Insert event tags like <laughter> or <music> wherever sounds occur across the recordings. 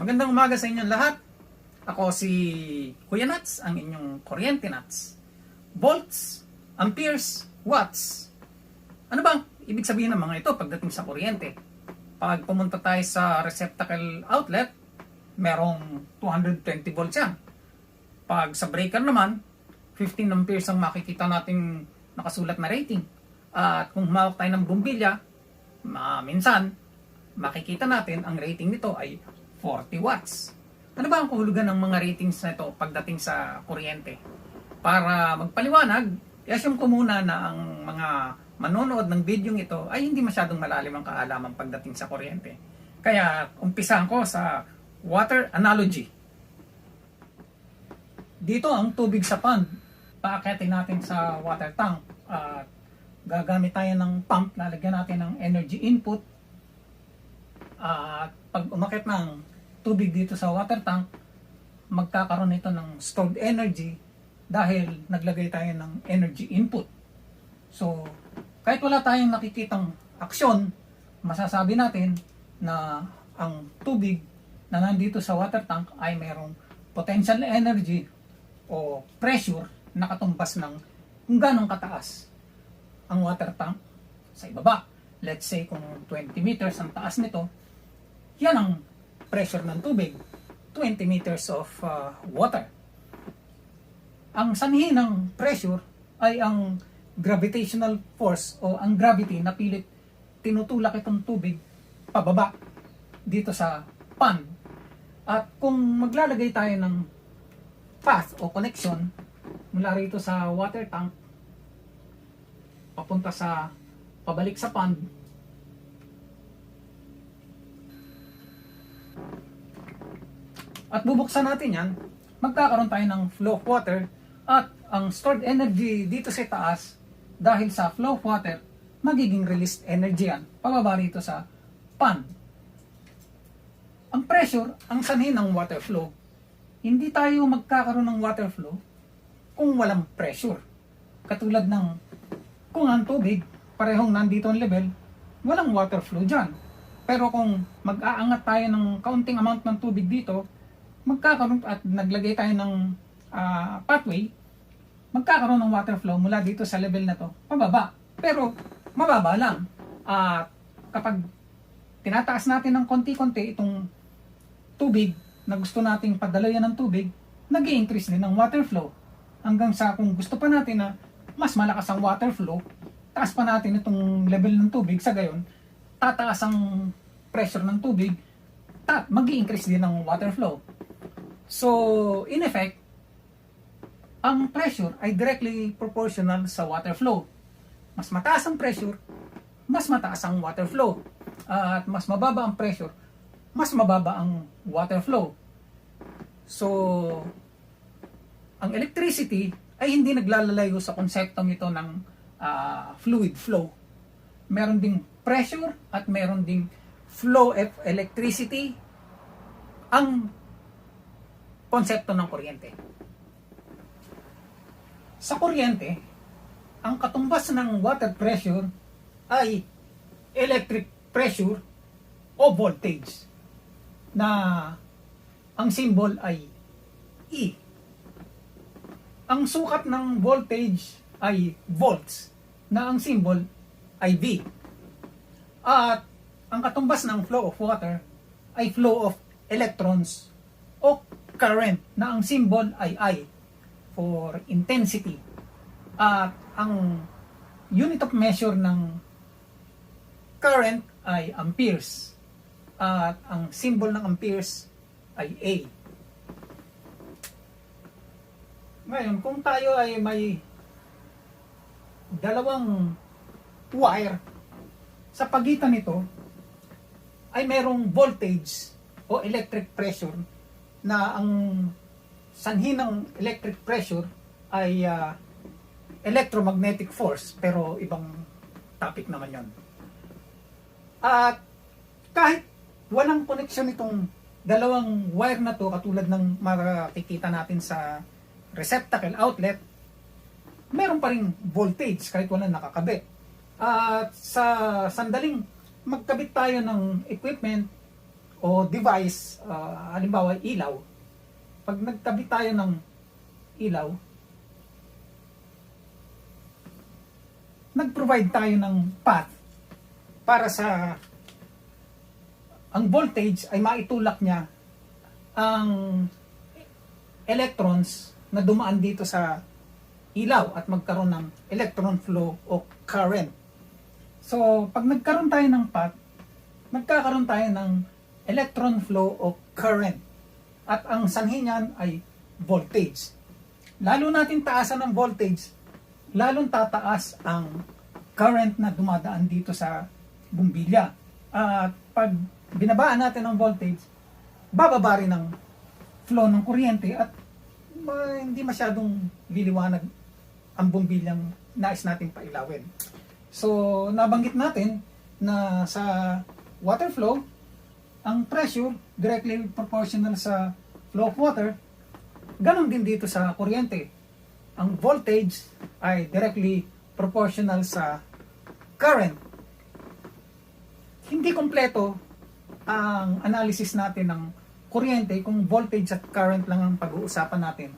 Magandang umaga sa inyong lahat. Ako si Kuya Nuts, ang inyong kuryente nuts. Volts, amperes, watts. Ano bang ibig sabihin ng mga ito pagdating sa kuryente? Pag pumunta tayo sa receptacle outlet, merong 220 volts yan. Pag sa breaker naman, 15 amperes ang makikita nating nakasulat na rating. At kung humawak tayo ng bumbilya, ma minsan, makikita natin ang rating nito ay 40 watts. Ano ba ang kahulugan ng mga ratings na ito pagdating sa kuryente? Para magpaliwanag, i-assume ko muna na ang mga manonood ng video ito ay hindi masyadong malalim ang kaalaman pagdating sa kuryente. Kaya umpisahan ko sa water analogy. Dito ang tubig sa pond. Paakitin natin sa water tank at gagamit tayo ng pump, lalagyan natin ng energy input at pag umakit ng tubig dito sa water tank, magkakaroon ito ng stored energy dahil naglagay tayo ng energy input. So, kahit wala tayong nakikitang aksyon, masasabi natin na ang tubig na nandito sa water tank ay mayroong potential energy o pressure na katumbas ng kung ganong kataas ang water tank sa ibaba. Let's say kung 20 meters ang taas nito, yan ang pressure ng tubig. 20 meters of uh, water. Ang sanhi ng pressure ay ang gravitational force o ang gravity na pilit tinutulak itong tubig pababa dito sa pan. At kung maglalagay tayo ng path o connection mula rito sa water tank papunta sa pabalik sa pond at bubuksan natin yan, magkakaroon tayo ng flow of water at ang stored energy dito sa taas dahil sa flow of water, magiging released energy yan pababa rito sa pan. Ang pressure, ang sanhi ng water flow, hindi tayo magkakaroon ng water flow kung walang pressure. Katulad ng kung ang tubig, parehong nandito ang level, walang water flow dyan. Pero kung mag-aangat tayo ng kaunting amount ng tubig dito, magkakaroon at naglagay tayo ng ah, pathway, magkakaroon ng water flow mula dito sa level na to, pababa. Pero mababa lang. At kapag tinataas natin ng konti-konti itong tubig na gusto nating padalayan ng tubig, nag increase din ng water flow. Hanggang sa kung gusto pa natin na mas malakas ang water flow, taas pa natin itong level ng tubig, sa gayon, tataas ang pressure ng tubig, ta mag increase din ng water flow. So, in effect, ang pressure ay directly proportional sa water flow. Mas mataas ang pressure, mas mataas ang water flow. At mas mababa ang pressure, mas mababa ang water flow. So, ang electricity ay hindi naglalalayo sa konseptong ito ng ah, fluid flow. Meron ding pressure at meron ding flow of electricity ang konsepto ng kuryente. Sa kuryente, ang katumbas ng water pressure ay electric pressure o voltage na ang symbol ay E. Ang sukat ng voltage ay volts na ang symbol ay V. At ang katumbas ng flow of water ay flow of electrons o current na ang symbol ay I for intensity. At ang unit of measure ng current ay amperes. At ang symbol ng amperes ay A. Ngayon, kung tayo ay may dalawang wire, sa pagitan nito ay merong voltage o electric pressure na ang sanhi ng electric pressure ay ah, electromagnetic force pero ibang topic naman yon. At kahit walang connection itong dalawang wire na to katulad ng makikita natin sa receptacle outlet, meron pa rin voltage kahit wala nakakabit. At sa sandaling magkabit tayo ng equipment o device, ah, halimbawa ilaw, pag nagtabi tayo ng ilaw, nag-provide tayo ng path para sa ang voltage ay maitulak niya ang electrons na dumaan dito sa ilaw at magkaroon ng electron flow o current. So, pag nagkaroon tayo ng path, nagkakaroon tayo ng electron flow o current. At ang sanhi niyan ay voltage. Lalo natin taasan ng voltage, lalong tataas ang current na dumadaan dito sa bumbilya. At pag binabaan natin ang voltage, bababa rin ang flow ng kuryente at hindi masyadong liliwanag ang bumbilyang nais nating pailawin. So, nabanggit natin na sa water flow, ang pressure directly proportional sa flow of water, ganon din dito sa kuryente. Ang voltage ay directly proportional sa current. Hindi kompleto ang analysis natin ng kuryente kung voltage at current lang ang pag-uusapan natin.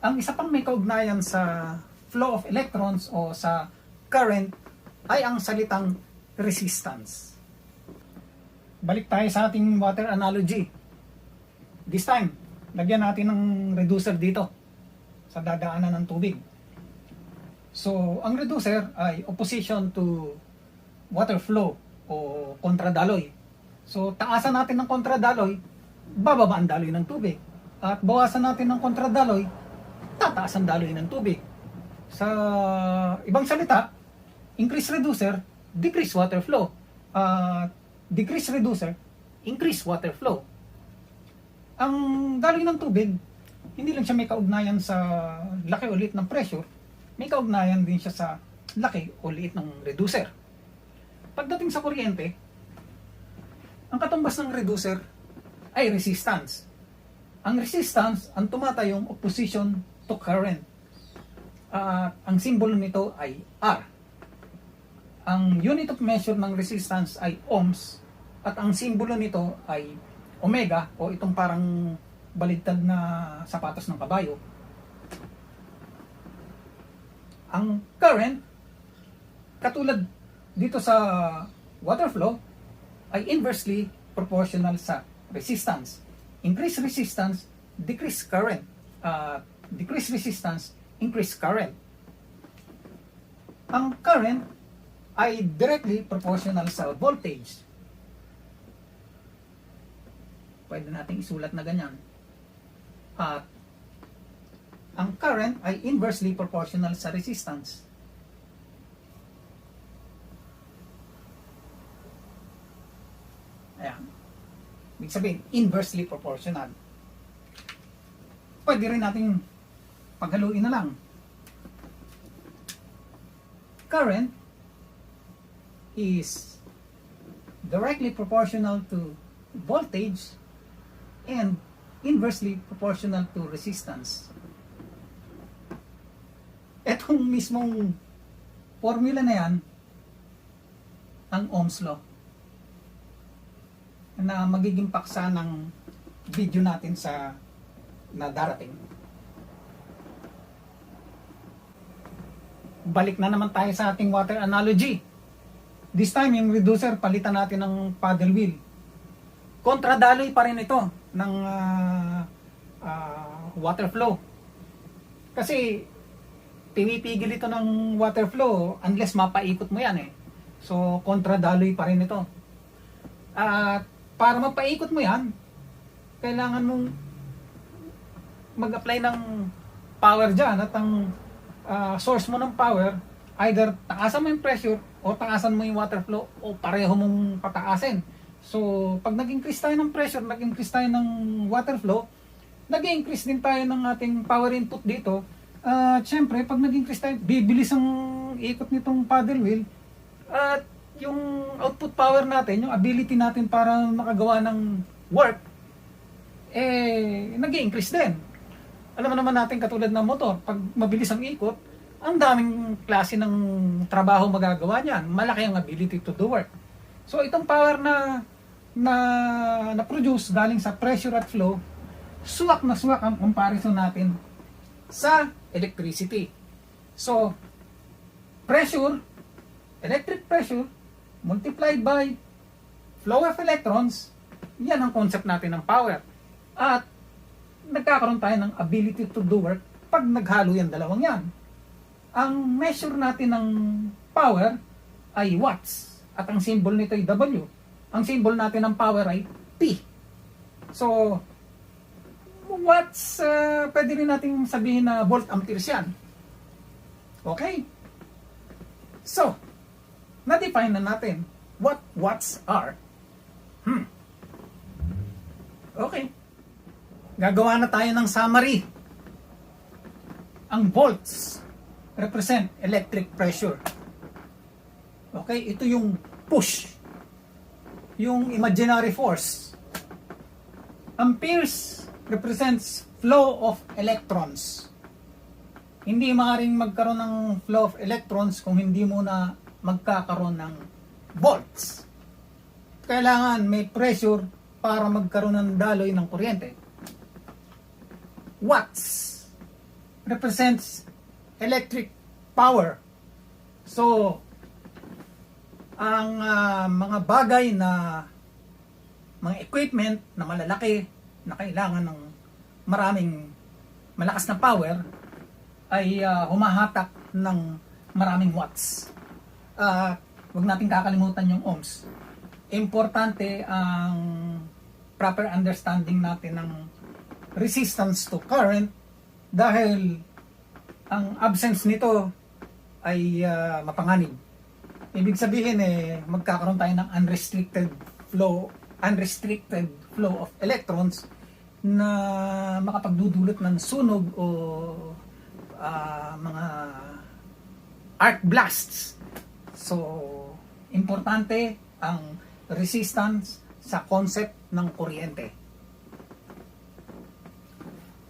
Ang isa pang may kaugnayan sa flow of electrons o sa current ay ang salitang resistance. Balik tayo sa ating water analogy. This time, lagyan natin ng reducer dito sa dadaanan ng tubig. So, ang reducer ay opposition to water flow o kontradaloy. So, taasan natin ng kontradaloy, bababa ang daloy ng tubig. At bawasan natin ng kontradaloy, tataas ang daloy ng tubig. Sa ibang salita, increase reducer, decrease water flow. Uh, decrease reducer, increase water flow. Ang daloy ng tubig, hindi lang siya may kaugnayan sa laki o liit ng pressure, may kaugnayan din siya sa laki o liit ng reducer. Pagdating sa kuryente, ang katumbas ng reducer ay resistance. Ang resistance, ang tumatayong opposition to current. At ang simbolo nito ay R. Ang unit of measure ng resistance ay ohms at ang simbolo nito ay omega o itong parang baligtad na sapatos ng kabayo. Ang current, katulad dito sa water flow, ay inversely proportional sa resistance. Increase resistance, decrease current. Uh, decrease resistance, increase current. Ang current ay directly proportional sa voltage. Pwede nating isulat na ganyan. At ang current ay inversely proportional sa resistance. Ayan. Ibig sabihin, inversely proportional. Pwede rin nating paghaluin na lang. Current is directly proportional to voltage and inversely proportional to resistance. Etong mismong formula na yan, ang Ohm's Law na magiging paksa ng video natin sa na darating. Balik na naman tayo sa ating water analogy. This time, yung reducer, palitan natin ng paddle wheel. Kontradaloy pa rin ito ng ah, ah, water flow. Kasi, pinipigil ito ng water flow unless mapaikot mo yan eh. So, kontradaloy pa rin ito. At para mapaikot mo yan, kailangan mong mag-apply ng power dyan at ang ah, source mo ng power, either taasan mo yung pressure o taasan mo yung water flow o pareho mong pataasin. So, pag nag-increase tayo ng pressure, nag-increase tayo ng water flow, nag-increase din tayo ng ating power input dito. At syempre, pag nag-increase tayo, bibilis ang ikot nitong paddle wheel. At yung output power natin, yung ability natin para makagawa ng work, eh, nag increase din. Alam naman natin katulad ng motor, pag mabilis ang ikot, ang daming klase ng trabaho magagawa niyan. Malaki ang ability to do work. So itong power na na na-produce galing sa pressure at flow, suwak na suwak ang comparison natin sa electricity. So, pressure, electric pressure, multiplied by flow of electrons, yan ang concept natin ng power. At nagkakaroon tayo ng ability to do work pag naghalo yan dalawang yan. Ang measure natin ng power ay watts at ang symbol nito ay W. Ang symbol natin ng power ay P. So, watts, uh, pwede rin natin sabihin na volt amperes yan. Okay? So, na-define na natin what watts are. Hmm. Okay. Gagawa na tayo ng summary. Ang volts represent electric pressure. Okay, ito yung push. Yung imaginary force. Amperes represents flow of electrons. Hindi maaaring magkaroon ng flow of electrons kung hindi muna magkakaroon ng volts. Kailangan may pressure para magkaroon ng daloy ng kuryente. Watts represents electric power. So, ang ah, mga bagay na mga equipment na malalaki na kailangan ng maraming malakas na power ay ah, humahatak ng maraming watts. Ah, huwag natin kakalimutan yung ohms. Importante ang proper understanding natin ng resistance to current dahil ang absence nito ay ah, mapanganib. Ibig sabihin eh magkakaroon tayo ng unrestricted flow, unrestricted flow of electrons na makapagdudulot ng sunog o ah, mga arc blasts. So, importante ang resistance sa concept ng kuryente.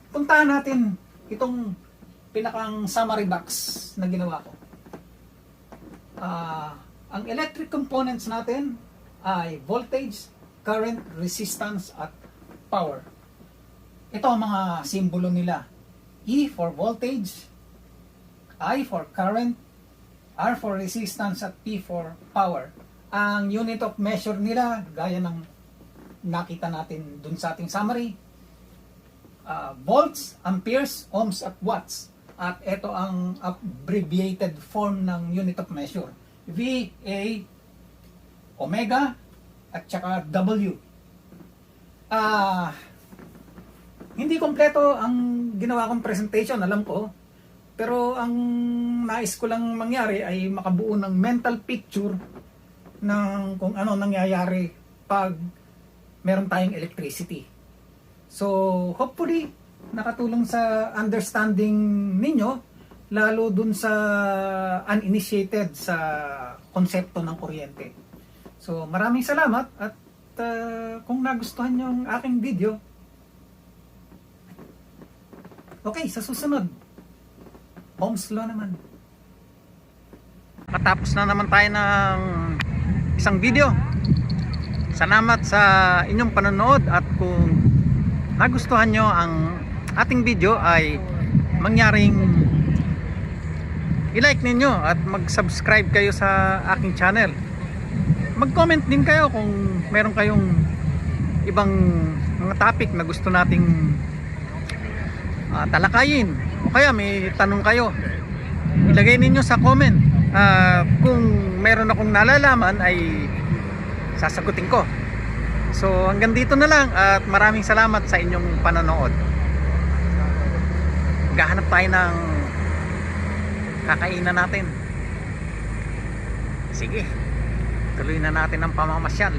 Puntahan natin itong pinakang summary box na ginawa ko. Ah, ang electric components natin ay voltage, current, resistance, at power. Ito ang mga simbolo nila. E for voltage, I for current, R for resistance, at P for power. Ang unit of measure nila, gaya ng nakita natin dun sa ating summary, uh, volts, amperes, ohms, at watts. At ito ang abbreviated form ng unit of measure. V, A, omega, at saka W. Ah, hindi kompleto ang ginawa kong presentation, alam ko. Pero ang nais ko lang mangyari ay makabuo ng mental picture ng kung ano nangyayari pag meron tayong electricity. So, hopefully, nakatulong sa understanding ninyo, lalo dun sa uninitiated sa konsepto ng kuryente. So, maraming salamat at uh, kung nagustuhan nyo ang aking video, okay, sa susunod, Ohm's Law naman. Matapos na naman tayo ng isang video. Salamat sa inyong panonood at kung nagustuhan nyo ang ating video ay mangyaring i-like ninyo at mag-subscribe kayo sa aking channel. Mag-comment din kayo kung meron kayong ibang mga topic na gusto nating ah, talakayin o kaya may tanong kayo. Ilagay ninyo sa comment. Ah, kung meron akong nalalaman ay sasagutin ko. So hanggang dito na lang at maraming salamat sa inyong panonood. Gahanap tayo ng kakainan natin. Sige. Tuloy na natin ang pamamasyal.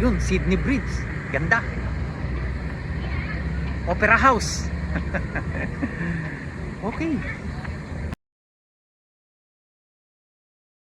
Yun, Sydney Bridge. Ganda. Opera House. <laughs> okay.